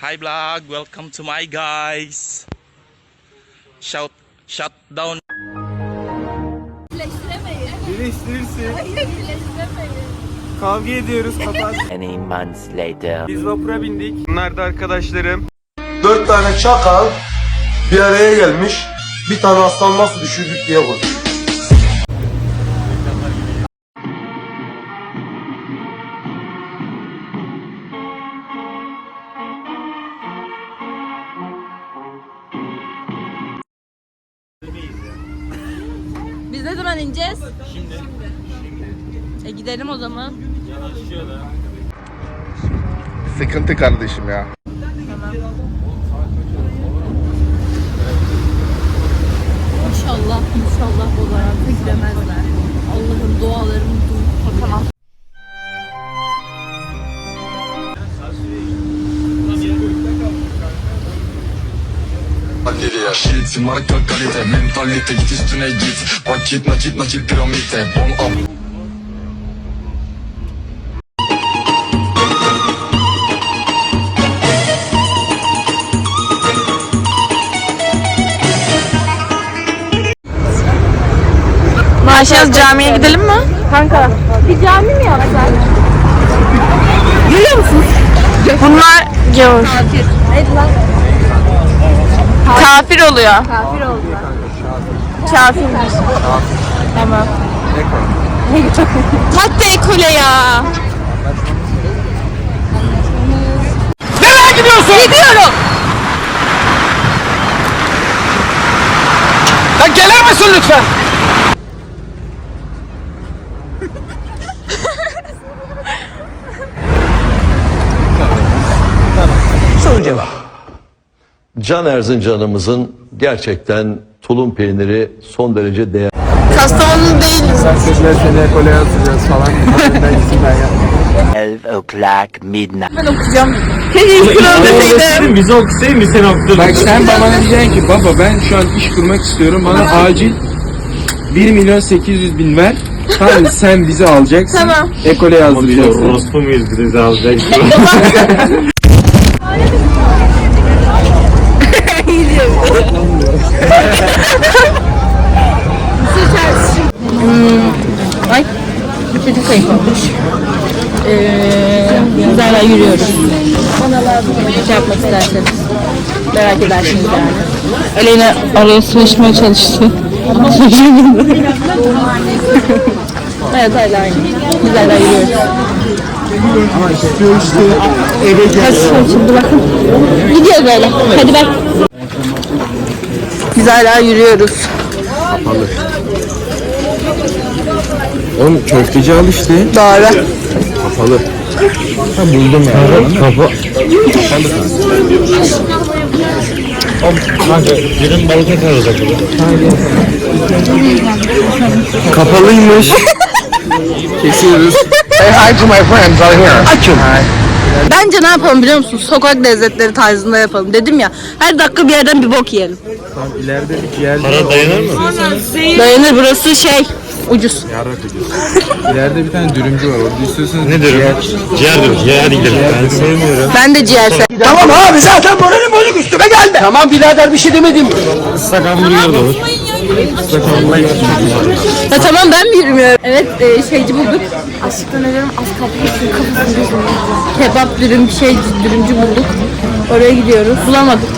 Hi vlog, welcome to my guys. Shout shut down. Birleştiremeyin. Birleştirirsin. Hayır birleştiremeyin. Kavga ediyoruz kapat. Many months later. Biz vapura bindik. Bunlar da arkadaşlarım. Dört tane çakal bir araya gelmiş. Bir tane aslan nasıl düşürdük diye konuş. Gidelim o zaman. Sıkıntı kardeşim ya. İnşallah, inşallah bu zararda giremezler. Allah'ım dualarımı duy. Tamam. Shit, marka kalite, mentalite git üstüne git Vakit nakit nakit piramite Bon up Maaşyaz camiye gidelim mi? Kanka. Bir cami mi yapsak? Görüyor musunuz? Bunlar gavur. Kafir. Neydi lan? Kafir oluyor. Kafir oldu. Kafirmiş. Tamam. Hatta ekole ya. Nereye gidiyorsun? Gidiyorum. Lan gelir misin lütfen? Can Erzincan'ımızın gerçekten tulum peyniri son derece değerli. Kastamonu değil. Sesler seni ekole yazacağız falan. Ben isim ben ya. 12 o'clock midnight. Ben okuyacağım. Kural deseydim. Bizi okutayım mı sen okutun? Bak sen bana diyeceksin ki baba ben şu an iş kurmak istiyorum. Bana acil 1 milyon 800 bin ver. Tamam sen bizi alacaksın. Tamam. Ekole yazdıracaksın. Orospu muyuz bizi alacak Ay. Çocuk sayıklamış. Ee, biz hala yürüyoruz. Şey yapmak isterseniz. Merak edersiniz yani. Aleyna araya sıvışmaya çalıştı. Ama evet hala aynı. Biz hala yürüyoruz. Hadi şimdi bakın. Gidiyor böyle. Hadi bak. Biz hala yürüyoruz. Oğlum köfteci al işte. Doğru. Kapalı. Ha buldum ya. Kapa. Kapalıymış. Kesiyoruz. Bence ne yapalım biliyor musun? Sokak lezzetleri tarzında yapalım. Dedim ya her dakika bir yerden bir bok yiyelim. Tamam ileride bir ciğer. Para dayanır mı? Dayanır burası şey ucuz. Yarrak ucuz. İleride bir tane dürümcü var. Orada istiyorsanız ne Ciğer diyor. Ciğer hadi gidelim. Ben sevmiyorum. Ben de ciğer sev- Tamam abi zaten moralim bozuk üstüme geldi. Tamam birader bir şey demedim. Islak hamburger de olur. Ya tamam ben mi yürümüyorum? Evet e, şeyci bulduk. Aşktan ölüyorum az kapıyı kafasını Kebap dürüm şey dürümcü bulduk. Oraya gidiyoruz. Bulamadık.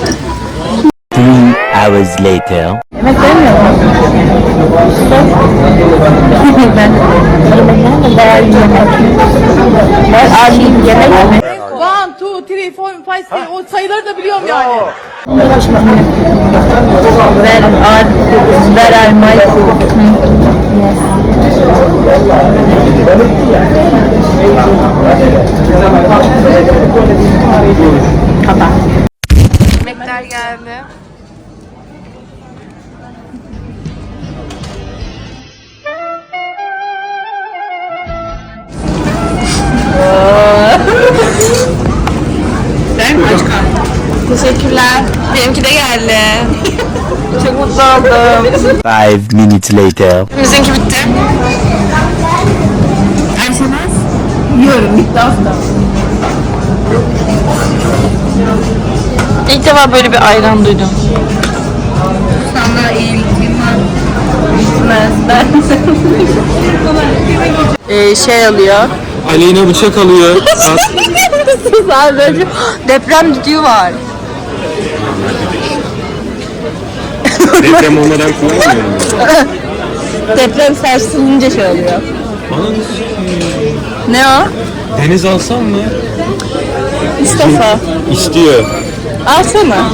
Hours later. Yemek vermiyor mu? ben da bayağı yemek. Ben acil yemek? One, two, three, four, five, six. O sayıları da biliyorum yani. Where are, where are my Kapat. Five minutes later. Bizimki bitti. Ayşenaz? Yiyorum. Bitti hafta. defa böyle bir ayran duydum. Sana ilgim var. Bitmez ben. ee, şey alıyor. Aleyna bıçak alıyor. Sus abi böyle deprem düdüğü var. Deprem olmadan kullanmıyorum. Deprem sarsılınca şey oluyor. Ne o? Deniz alsam mı? Mustafa. İstiyor. Alsana.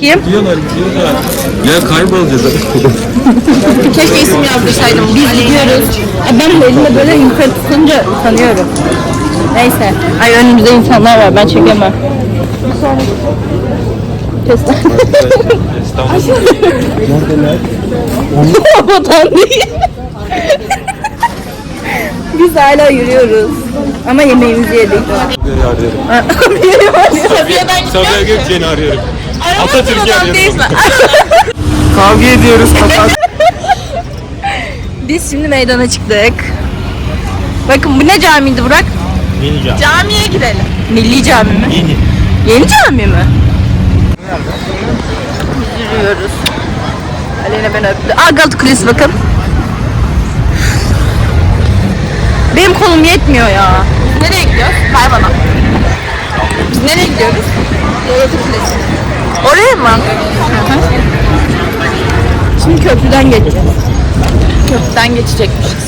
Kim? Diyorlar diyorlar. Ya kaybolacağız. Keşke isim yazdırsaydım. Biz gidiyoruz. Ay ben de elimde böyle yukarı tutunca utanıyorum. Neyse. Ay önümüzde insanlar var. Ben çekemem. Kestane. Neredeler? Vatan değil. Biz hala yürüyoruz. Ama yemeğimizi yedik. Safiye ben Sabiha Gökçen'i arıyorum. Atatürk'ü arıyorum. Kavga ediyoruz. Kapat. Biz şimdi meydana çıktık. Bakın bu ne camiydi Burak? Yeni cam. Camiye gidelim. Milli Cami mi? Yeni. Yeni cami mi? Yürüyoruz. Aleyna beni öptü. Aa Galata Kulesi bakın. Benim kolum yetmiyor ya. Biz nereye gidiyoruz? Bana. Biz nereye gidiyoruz? Galata Kulesi. Oraya mı? Şimdi köprüden geçeceğiz. Köprüden geçecekmişiz.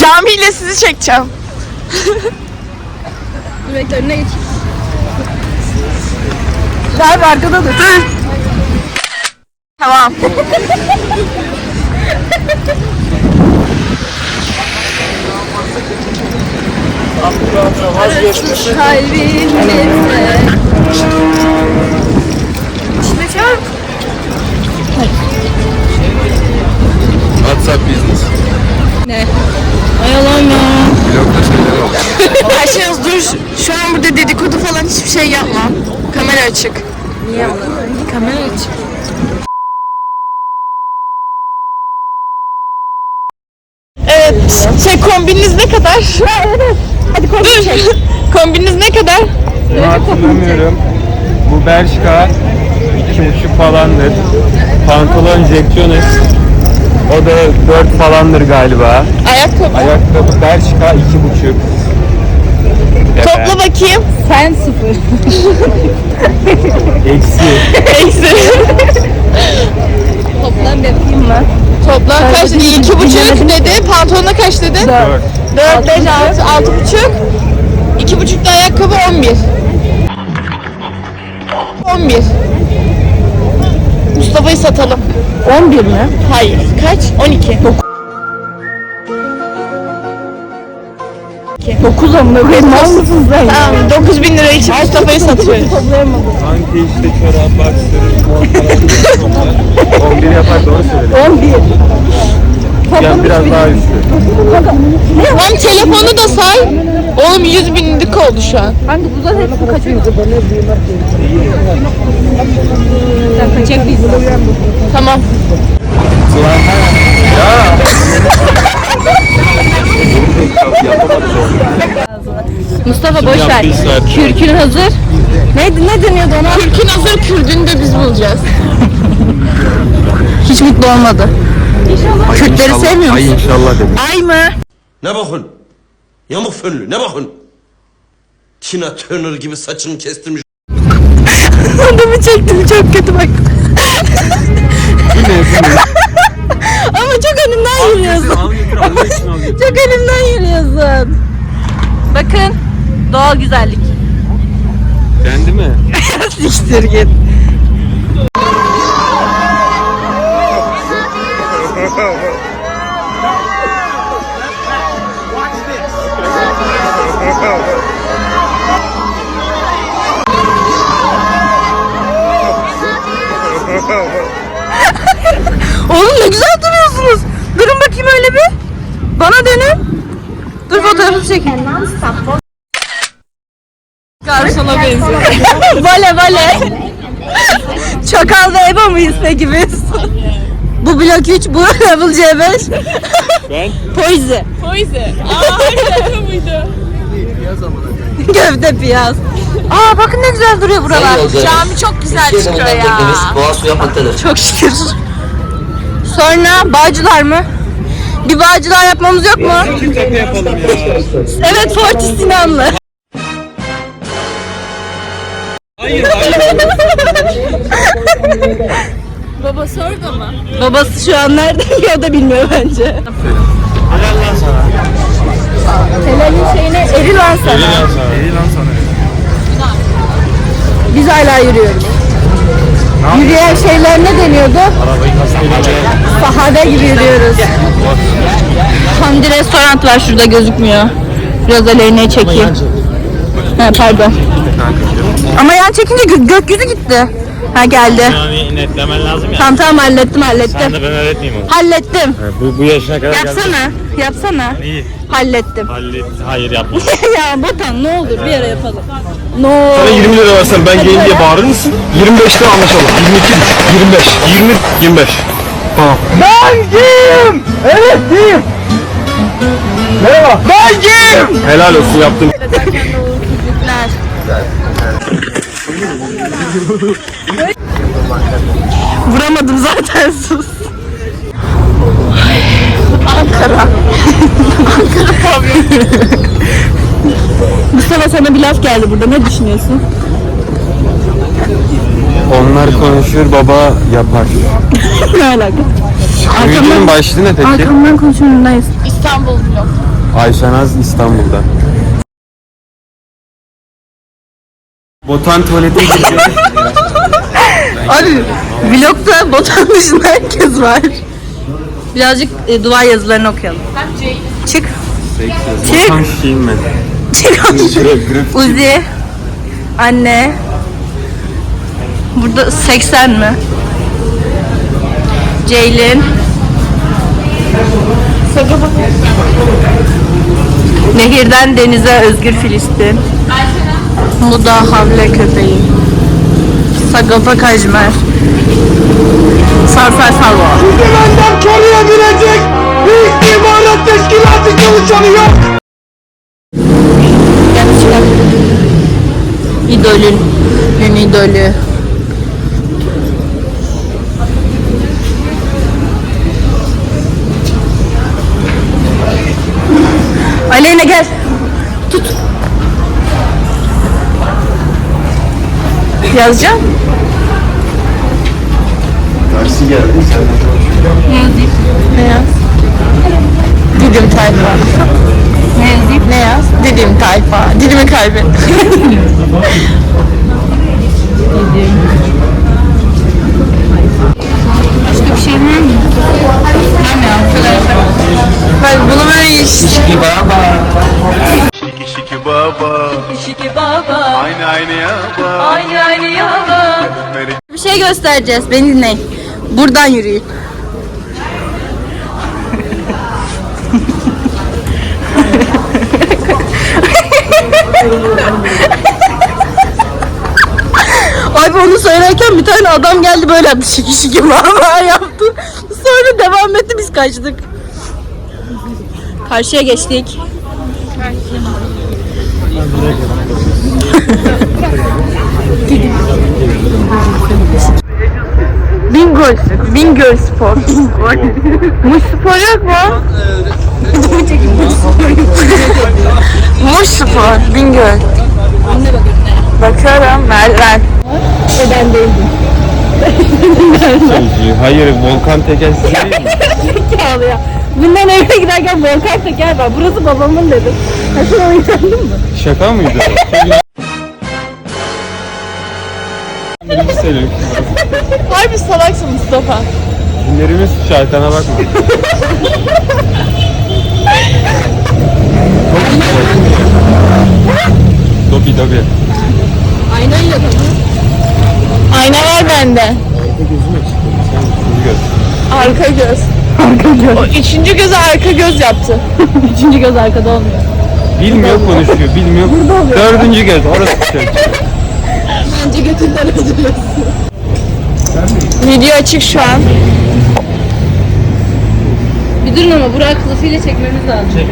Camiyle sizi çekeceğim. Dur bekle önüne geç. Arkada dur. Tamam. Vazgeçmiş. Kalbimde. İşte çarp. WhatsApp business. Ne? Ay Allah'ım ya. Blokta. Ayşenaz dur. Şu an burada dedikodu falan hiçbir şey yapma. Kamera açık. Niye Kamera açık. Evet. Şey kombininiz ne kadar? Hadi kombin çek. Kombininiz ne kadar? Hatırlamıyorum. Bu Bershka iki buçuk falandır. Pantolon Jack Jonas. O da dört falandır galiba. Ayakkabı. Ayakkabı Bershka iki buçuk. Topla bakayım. Sen sıfır. Eksi. Eksi. Toplam yapayım mı? Toplam kaç dedi? İki buçuk dedi. Pantolona kaç dedi? Dört. Dört, beş, altı, altı buçuk. İki buçuk da ayakkabı on bir. On bir. Mustafa'yı satalım. On bir mi? Hayır. Kaç? On iki. Dokuz amına koyayım. Mal mısın sen? Tamam. Dokuz bin lira için Mustafa'yı satıyoruz. Kanka işte çorap, boxer, mont falan. 11 yapar doğru söyledin. 11. Ya biraz daha üstü. Lan telefonu da say. Oğlum 100 binlik oldu şu an. Hangi bu zaten hepsi kaçıyor. Sen kaçacak mıyız? Tamam. Mustafa boş ver. Kürkün hazır. Ne, ne deniyordu ona? Kürkün hazır, kürdünü de biz bulacağız. Hiç mutlu olmadı. Kürtleri sevmiyor Ay musun? inşallah dedim. Ay mı? Ne bakın? Yamuk fönlü ne bakın? Tina Turner gibi saçını kestirmiş. Adamı çektim çok kötü bak. Bu ne? Bu ne? Ama çok önümden yürüyorsun. Çok önümden yürüyorsun. Bakın doğal güzellik. Beğendi mi? Siktir git. Oğlum ne güzel duruyorsunuz. Durun bakayım öyle bir. Bana dönün. Dur fotoğrafı çekeyim. Garsona benziyor. vale vale. Çakal ve Eba mıyız peki biz? bu blok 3, bu level C5. Ben Poize. Poise. Aa şaka mıydı? Gövde hep yaz. Aa bakın ne güzel duruyor buralar. Cami çok güzel çıkıyor ya. Boğa su yapmaktadır. Çok şükür. Sonra Bağcılar mı? Bir Bağcılar yapmamız yok mu? Evet Fortis Sinanlı. Babası orada mı? Babası şu an nerede ya da bilmiyor bence. Helal lan sana. Helalin şeyine eri lan sana. Eri lan sana. Biz hala yürüyoruz. Yürüyen şeyler ne deniyordu? Sahabe gibi yürüyoruz. Hamdi restoran var şurada gözükmüyor. Biraz aleyhine çekeyim. Ha, pardon. Ama yan çekince gö- gökyüzü gitti. Ha geldi. Yani netlemen lazım ya. Tamam tamam hallettim hallettim. Ben de ben öğretmeyeyim onu. Hallettim. Bu, bu yaşına kadar geldim. Yapsana. Yapsana. İyi. Hallettim. Hallet. Hayır yapma. ya Botan ne olur bir ara yapalım. Ne olur. 20 lira versen ben gelin diye bağırır mısın? 25'te anlaşalım. 22, 25, 20, 25. Tamam. Bencim! Evet kim? Merhaba. Bencim! Helal olsun yaptım. Vuramadım zaten sus. Ankara. Ankara pavyonu. Mustafa sana bir laf geldi burada. Ne düşünüyorsun? Onlar konuşur baba yapar. ne alaka? Videonun başlığı ne peki? Arkamdan konuşuyorundayız. Ayşenaz İstanbul'da. Botan tuvalete gitti. Abi vlogda Botan dışında herkes var. Birazcık e, duvar yazılarını okuyalım. Çık. Çık. Botan ben. Çık. Uzi. Anne. Burada 80 mi? Ceylin. Nehirden denize özgür Filistin. Muda havle köpeği. Sagopa Kajmer. Sarfer Salva. Benden koruyabilecek bir istihbarat teşkilatı çalışanı yok. Gerçekten. İdolün. Ün idolü. Aleyna gel. Tut. Yazacağım. Tersi geldi. Ne yazayım? Ne yaz? Didim tayfa. Ne yaz? Didim tayfa. Didimi kaybet. Başka bir şey var mı? Ben bunu böyle iş. Şiki şiki baba. Şiki baba. Aynı aynı ya baba. Aynı aynı yava. Bir şey göstereceğiz. Beni dinleyin. Buradan yürüyün. Abi onu söylerken bir tane adam geldi böyle yaptı şiki şiki mama yaptı. Sonra devam etti biz kaçtık. Karşıya geçtik. Bingöl, Bingöl Spor. Muş Spor yok mu? Muş Spor, Bingöl. Bakıyorum, Merler. O ben değildim. Hayır volkan tekersiz değil mi? Zekalı ya. Bundan eve giderken volkan teker var. Burası babamın dedim. Ha sen oynadın mı? Şaka mıydı? Selim. Harbi salaksın Mustafa. Günlerimiz şarkana bakma. Dobi dobi. Aynayla da Ayna var bende. Göz. Arka göz. Arka göz. O üçüncü göze arka göz yaptı. Üçüncü göz arkada olmuyor. Bilmiyor konuşuyor, bilmiyor. Dördüncü göz, orası şey. Bence götünden öldürüyorsun. Video açık şu an. Bir durun ama Burak kılıfıyla çekmemiz lazım. Çek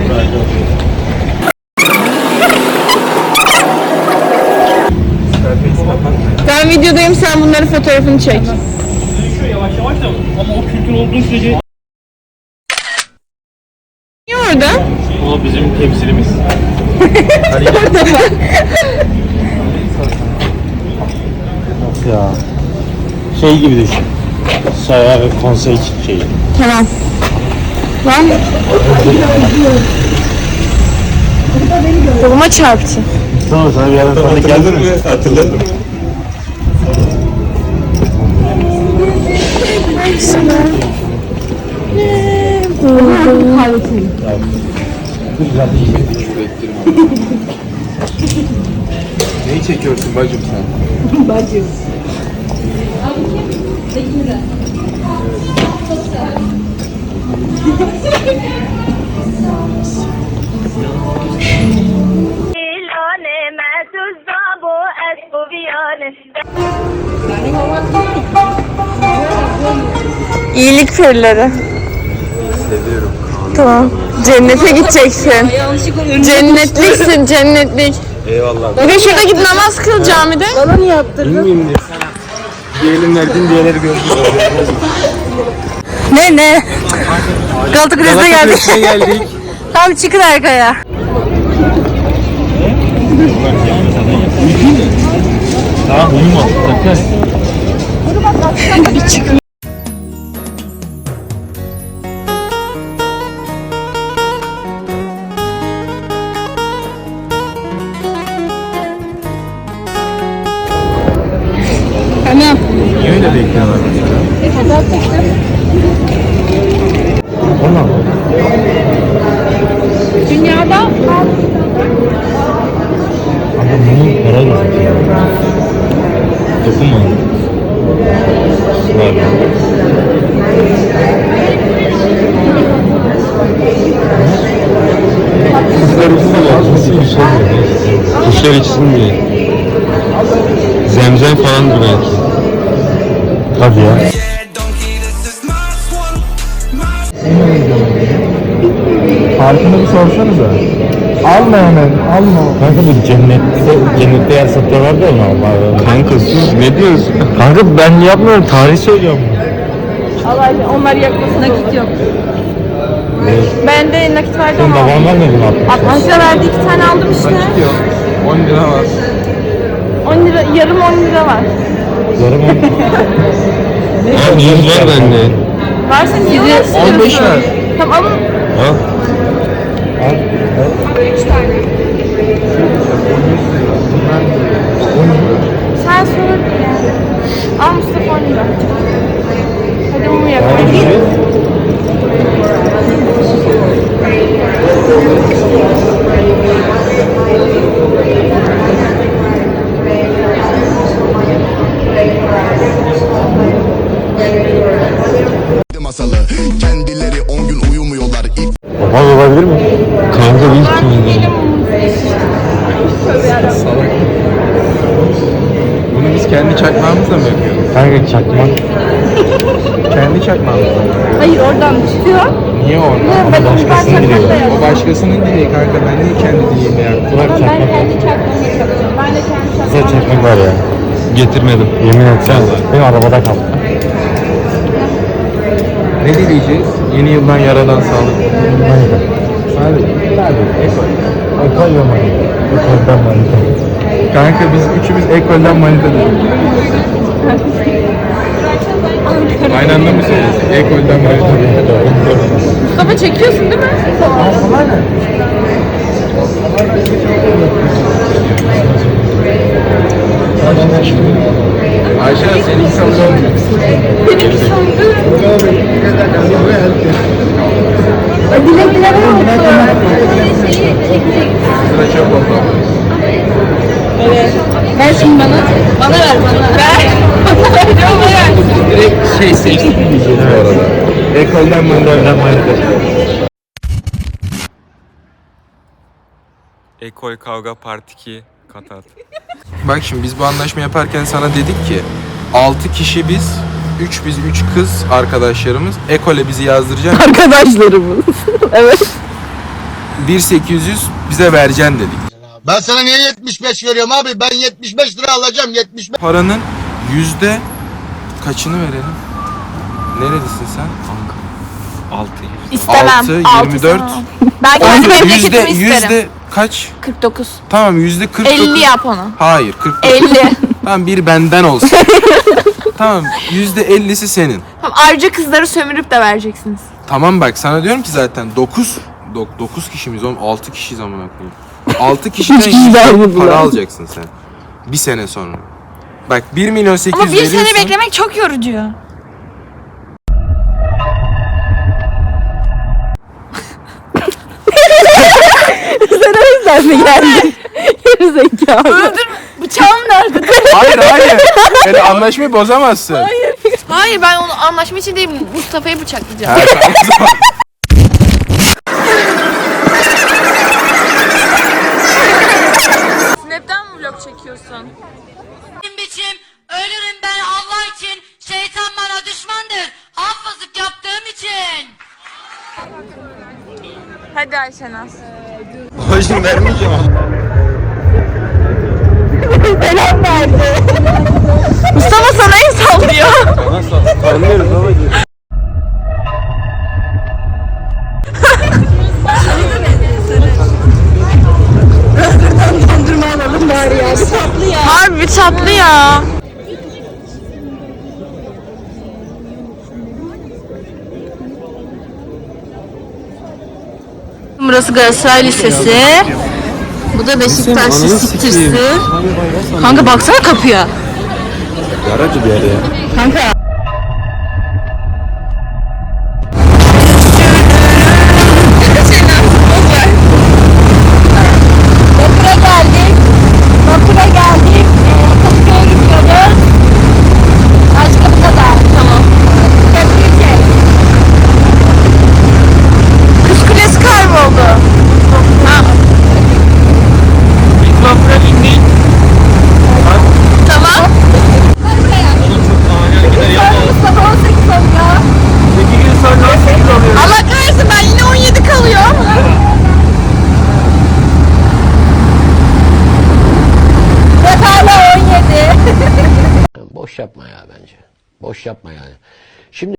Ben videodayım sen bunların fotoğrafını çek. Yavaş yavaş da ama o kültür olduğu sürece Niye orada? O bizim temsilimiz. ya. Şey gibi düşün. Saya konsey şeyi. Tamam. Lan. Koluma çarptı. Sonra sana bir yerden sonra geldin mi? hatırladım. Neyi çekiyorsun bacım sen? İyilik perileri. Seviyorum. Tamam. Cennete gideceksin. Cennetliksin, cennetlik. Eyvallah. Bugün şurada git namaz kıl camide. Bana niye yaptırdın? Bilmiyorum diye sana. Bir elin verdin diğerleri gördün. Ne ne? Galata Kulesi'ne geldik. Geldik. Tamam çıkın arkaya. Tamam uyuma. Sakın. Dünyada Ama bunun para gözüküyor. Dokunma. Var. Kuşlar içsin ya. Kimse içsin diye. Kuşlar içsin diye. Zemzem falandır belki. Hadi ya. Farkını bir sorsanıza. Alma hemen, alma. Kanka bu cennette, cennette yer satıyorlar da onu Allah Kanka siz ne diyorsun? Kanka ben yapmıyorum, tarih söylüyorum. Allah onlar yakmasına nakit yok. Bende nakit vardı Senin ama. baban vermedi mi 60? 60 lira verdi iki tane aldım işte. Yok. 10 lira var. 10 lira, yarım 10 lira var. Yarım on. Abi 100 var bende. Varsa niye uğraşıyorsun? 15 ver. Tamam alın. Al. Al. 3 tane. Sen sor yani. Al Mustafa 10 lira. Hadi mumu Al. yakayım. masalı Kendileri çakmağımızla mı yapıyoruz? Kanka çakmak. Kendi çakmağımızla mı yapıyoruz? Hayır oradan çıkıyor. Niye orada? Ben başkasının çakmakla O başkasının dileği kanka ben niye kendi dileğimi yaptım? Ben kendi çakmağımla çalışıyorum. Ben de kendi çakmağımla çakmak var ya. Getirmedim. Yemin et sen. Benim arabada kaldı. Ne dileyeceğiz? Yeni yıldan yaradan sağlık. Hadi. Hadi. Ekol. Ekol yok manita. Ekolden manita. Kanka biz üçümüz ekolden manita dedik. Aynı anda mı söylüyorsun? Ekolden manita dedik. Mustafa çekiyorsun değil mi? Ayşe sen insan olmuyor. Benim sandım. Dilek dilek olsun. Sıra çok oldu. Evet. Ver şimdi bana. Bana ver bana. Ver. Bana ver. Bana ver. Direkt şey seçtik diyeceğiz bu arada. Ekolden manita. Ekol Kavga Part 2 Katat. Bak şimdi biz bu anlaşma yaparken sana dedik ki 6 kişi biz 3 biz 3 kız arkadaşlarımız ekole bizi yazdıracaksın. Arkadaşlarımız. evet. 1800 bize vereceksin dedik. Ben sana niye 75 veriyorum abi? Ben 75 lira alacağım 75. Paranın Yüzde kaçını verelim? Nerelisin sen? 6 İstemem. Altı, Altı 24. istemem. Ben kendi memleketimi Yüzde, isterim. yüzde kaç? 49. Tamam yüzde 49. 50 yap onu. Hayır 49. 50. Tamam bir benden olsun. tamam yüzde 50'si senin. Tamam, ayrıca kızları sömürüp de vereceksiniz. Tamam bak sana diyorum ki zaten 9 9 kişimiz oğlum 6 kişiyiz amına koyayım. 6 kişiden yüzde para alacaksın sen. Bir sene sonra. Bak 1 milyon 800 Ama bir sene veriyorsun. beklemek çok yorucu. Sen o yüzden mi geldin? Geri zekalı. Öldür. Bıçağım nerede? Hayır hayır. Yani anlaşmayı bozamazsın. Hayır. Hayır ben onu anlaşma için değil Mustafa'yı bıçaklayacağım. Ha, tamam o zaman. Snap'ten mi vlog çekiyorsun? biçim ölürüm ben Allah için şeytan bana düşmandır hafızlık yaptığım için Ayşenaz. Hocam vermeyeceğim. Mustafa sana el sallıyor. Nasıl? Tanıyoruz babacığım. Harbi tatlı ya. Burası Galatasaray Lisesi. Bu da Beşiktaş Siktirsi. Kanka baksana kapıya. Yaracı bir yer ya. Kanka. Boş yapma yani. Şimdi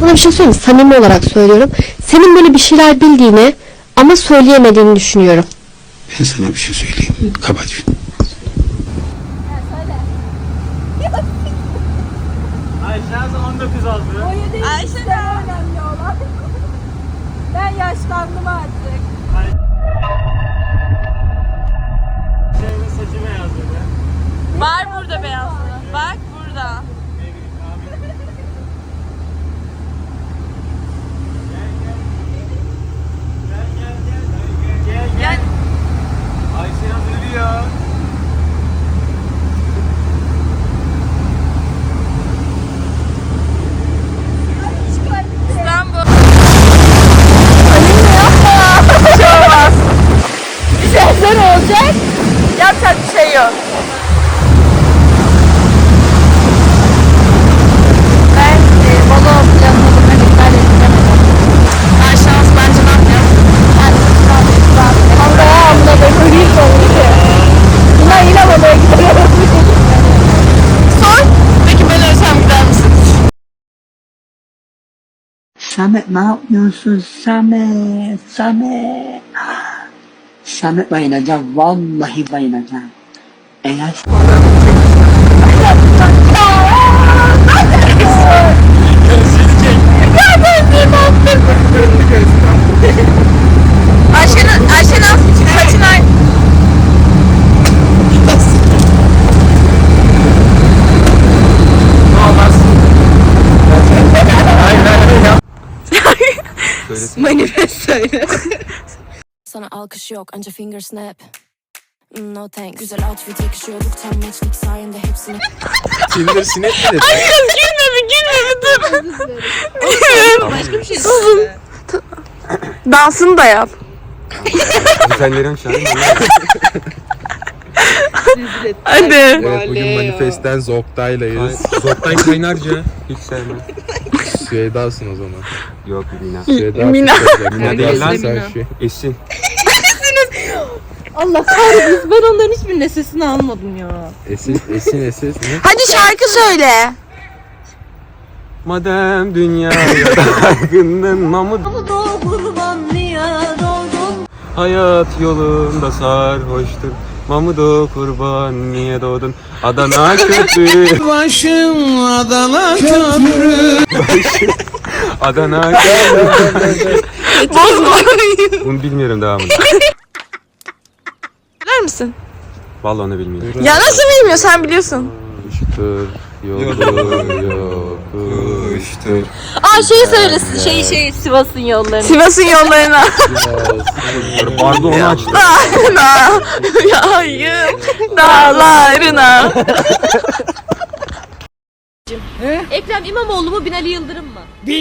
Sana bir şey söyleyeyim mi? Samimi olarak söylüyorum. Senin böyle bir şeyler bildiğini ama söyleyemediğini düşünüyorum. Ben sana bir şey söyleyeyim. Kapat. Ayşe de önemli olan. Ben yaşlandım artık. Var burada beyazlı. Bak burada. Gel. Ayşe hazırlıyor. İstanbul. Anne yapma. Bir şey olmaz. Bir şeyler olacak. Yapacak bir şey yok. Ben e, balo planladım. Ben iptal ettim. Ben şans bence ne yapacağız? Ben iptal ettim. Ama ya amına da öleyim olmuş. Buna yine baloya gidelim. Sor. Peki ben ölsem gider misin? Samet ne yapıyorsun Samet? Samet. Samet bayılacağım. Vallahi bayılacağım. Eğer Ayşenaz, Ayşenaz saçın ay. Manifest söyle. Sana alkış yok anca finger snap. No thanks. Güzel outfit yakışıyorduk tam matchlik sayende hepsini. Tinder sinek mi dedi? gülme bir gülme bir dur. Başka bir şey Susun. Dansını da yap. Güzellerin çağırın. rezil ettin. Hadi. Evet bugün manifestten Zoktay'layız. Zoktay kaynarca. Hiç sevmem. Süheyda'sın o zaman. Yok Mina. Süheyda. Mina. Mina değil lan. sen şu. Esin. Allah kahretsin ben onların hiçbirinin sesini almadım ya. Esin, esin, esin. Ne? Hadi şarkı söyle. Madem dünyaya dargındın Mahmut Hayat yolunda sarhoştur Mamudo kurban niye doğdun? Adana köprü. Başım Adana köprü. Adana köprü. Bozma. Bunu bilmiyorum devamını Bilir misin? Vallahi onu bilmiyorum. Ya nasıl bilmiyor? Sen biliyorsun. Kuştur, yoldur, yokuştur. Aa şeyi söylesin şey şey Sivas'ın yollarını. Sivas'ın yollarına. Bardo onu açtı Dağlarına. Yayım. Dağlarına. Ekrem İmamoğlu mu Binali Yıldırım mı? ya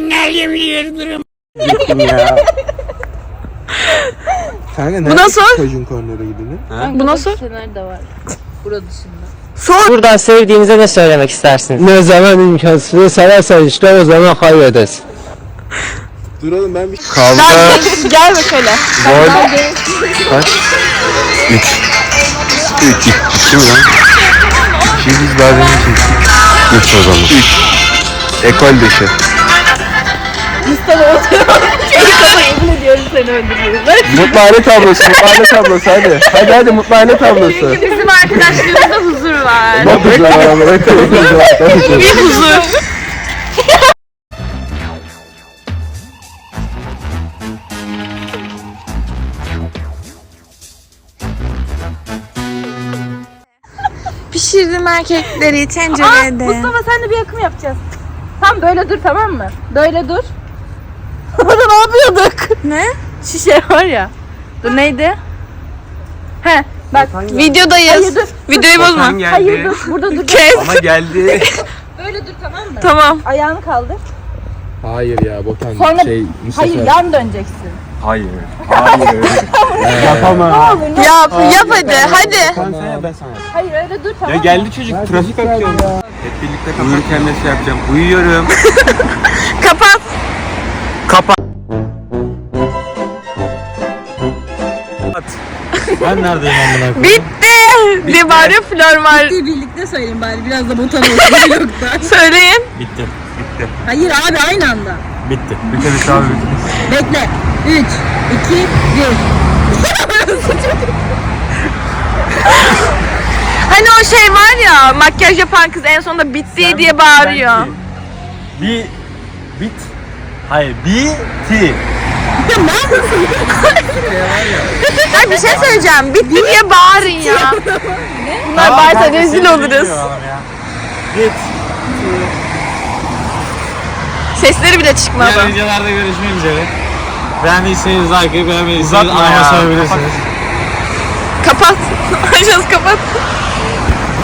Kanka Buna nerede sor. çocuğun kornere gidelim? Buna sor. Nerede var? Burada dışında. Sor. Buradan sevdiğinize ne söylemek istersiniz? Ne zaman imkansızı seversen işte o zaman kaybedersin. Dur oğlum ben bir... Gel, gel ve söyle. Kim lan? Şimdi biz demin çektik. Üç o zaman Ekol dışı. Mustafa oturuyor. Ediyorum seni öldürüyoruz. Mutlu aile tablosu, mutlu aile tablosu hadi. Hadi hadi mutlu aile tablosu. Bizim arkadaşlığımızda huzur var. Bak huzur var ama ne kadar huzur var. Bir huzur. Pişirdim erkekleri tencerede. Mustafa sen de bir akım yapacağız. Tam böyle dur tamam mı? Böyle dur. Orada ne yapıyorduk? Ne? Şişe var ya. Dur neydi? He bak. Videodayız. Hayır dur. Videoyu bozma. geldi Hayır dur. Burada dur. Kes. Ama geldi Böyle dur tamam mı? Tamam. Ayağını kaldır. Hayır ya Botan Sonra- şey Mustafa. Hayır yan döneceksin. Hayır Hayır Yapamam. Yap, yap hadi. Hadi. Sen sen yap ben sana. Hayır öyle dur tamam Ya geldi çocuk trafik akıyor Hep birlikte ne şey yapacağım Uyuyorum Ben neredeyim amına Bitti. Diye bağırıyor Flormal. birlikte söyleyin bari biraz da botan olsun yoksa. Söyleyin. Bitti Bitti Hayır abi aynı anda. Bitti Bitirdik abi bitti Bekle. 3, 2, 1. Hani o şey var ya makyaj yapan kız en sonunda bitti diye bağırıyor. Bir Bit Hayır Biti Ya bir şey söyleyeceğim. Bitti diye bağırın ya. Bunlar bağırsa rezil oluruz. Git Sesleri bile çıkmadı. Diğer videolarda görüşmek üzere Beğendiyseniz like, beğenmediyseniz anama ya. sorabilirsiniz. Kapat. Aşağısı kapat.